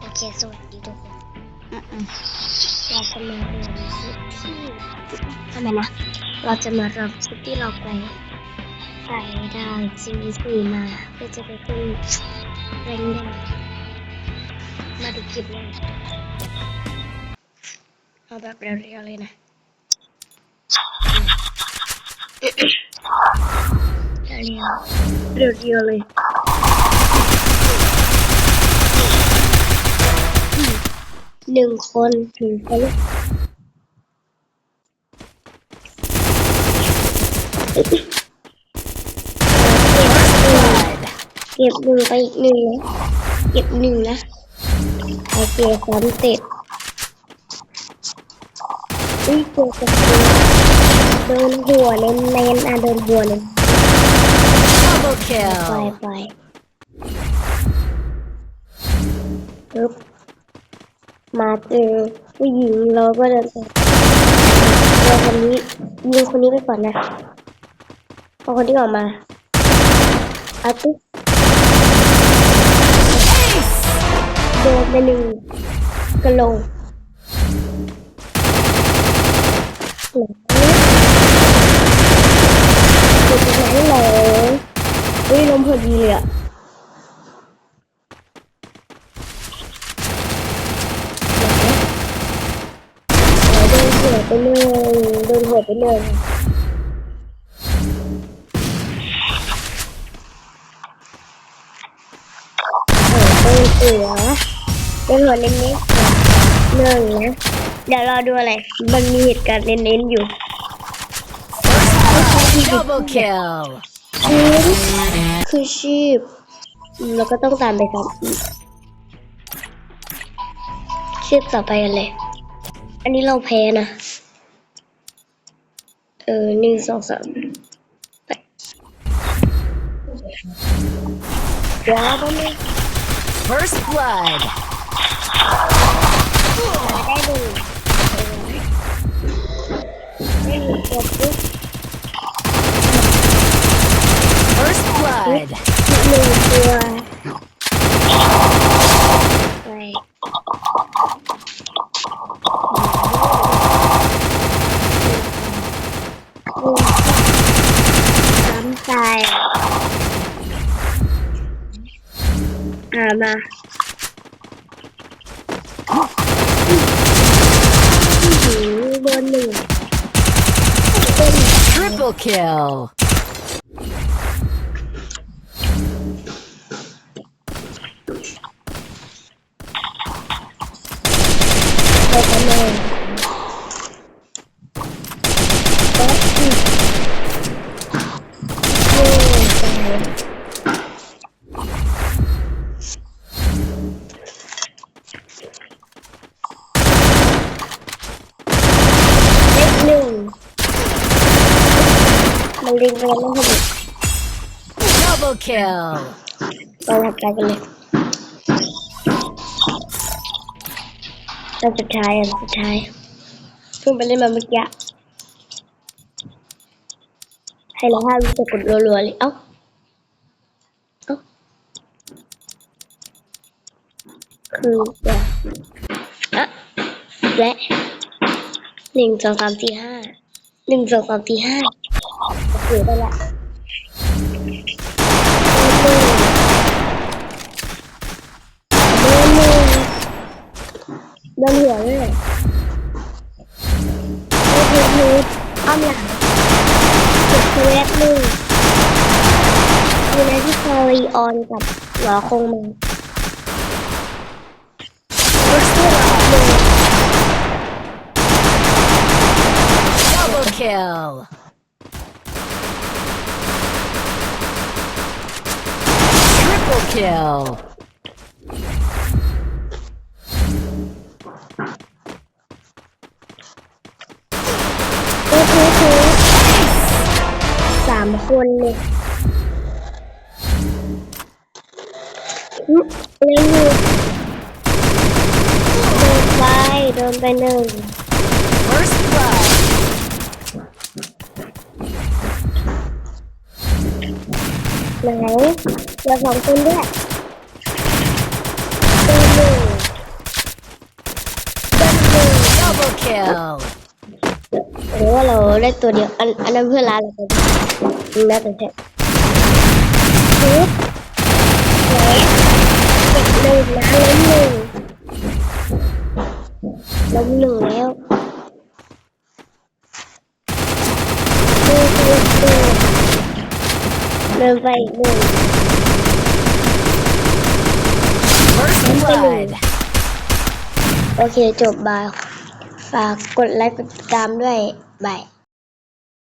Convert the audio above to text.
โอเคสวัสดีทุกคนอืมเราจะมาเรียนคลิปที่ทำไมนะ เราจะมาเรียนคลิปที่เราไปไต่ดาว GV4 มาเพื่อจะไปขึ้นแรงดาวมาดูคลิปเลยเอาแบบเรียวๆเลยนะเรียวๆเรียวๆเลย หนึ่งคนถึงคนเก็บหนึ่งไปอีกหนึ่งนะเก็บหนึ่งนะโอเคสามเสร็จอุ้ยเจอกระสุนโดนหัวเน้นเน้นๆอะโดนหัวเน้น Double ไป kill. ไปปึ๊บ มาเจอผู้หญิงเราก็เดินไปเราคนนี้ยิงคนนี้ไปก่อนนะพอคนที่ออกมาอาตุโดนไปหนึ่งกระโหลกหลังนี้จุดไหนเหรอเฮ้ยลมพอดีเลยอะ โดน หัวไปหนึ่งโดนหัวไปหนึ่งโอ้โดนเสือโดนหัวเน้นๆหนึ่งนะเดี๋ยวรอดูอะไร มันมีเหตุการณ์เน้นๆอยู่ชีพคือชีพเราก็ต้องตามไปครับชีพต่อไปกันเลย อันนี้เราแพ้นะ เออหนึ่งสองสามไปเดี๋ยวแป๊บนึง First blood. ได้หนึ่งได้หนึ่งตัวปุ๊บ First blood. หนึ่งตัวไป สามตายอ่ามาหือเบอร์หนึ่งเป็น Triple kill. ไปกันเลย มันลิงไปแล้วไม่พอดี Double kill. เราถัดไปกันเลยอันสุดท้ายอันสุดท้ายเพิ่งไปเล่นมาเมื่อกี้ให้เราห้ารู้สึกกดรัวๆเลยเอ้าเอ้าคือแบบอะและหนึ่งสองสามสี่ห้าหนึ่งสองสามสี่ห้า โอเคได้ละเบอร์หนึ่งเบอร์หนึ่งโดนหัวเลยโอเคนูอ้อมหลังเก็บเควสหนึ่งอยู่ในที่คอรีออนกับหลอคงมา First blood. Double kill. โอเคสามคนเลยอืมเล่นอยู่โดนไปโดนไปหนึ่ง First blood. ไหนเหลือสองคนด้วยเบอร์หนึ่งเบอร์หนึ่ง Double kill. หรือว่าเราได้ตัวเดียวอันอันนั้นเพื่อนร้านเราไปแล้วแต่แค่ปึ๊บแล้วเก็บเลยนะหนึ่งล้มหนึ่งแล้ว เดินไปอีกหนึ่ง First blood. โอเคจบบาย ฝากกดไลค์กดติดตามด้วยบาย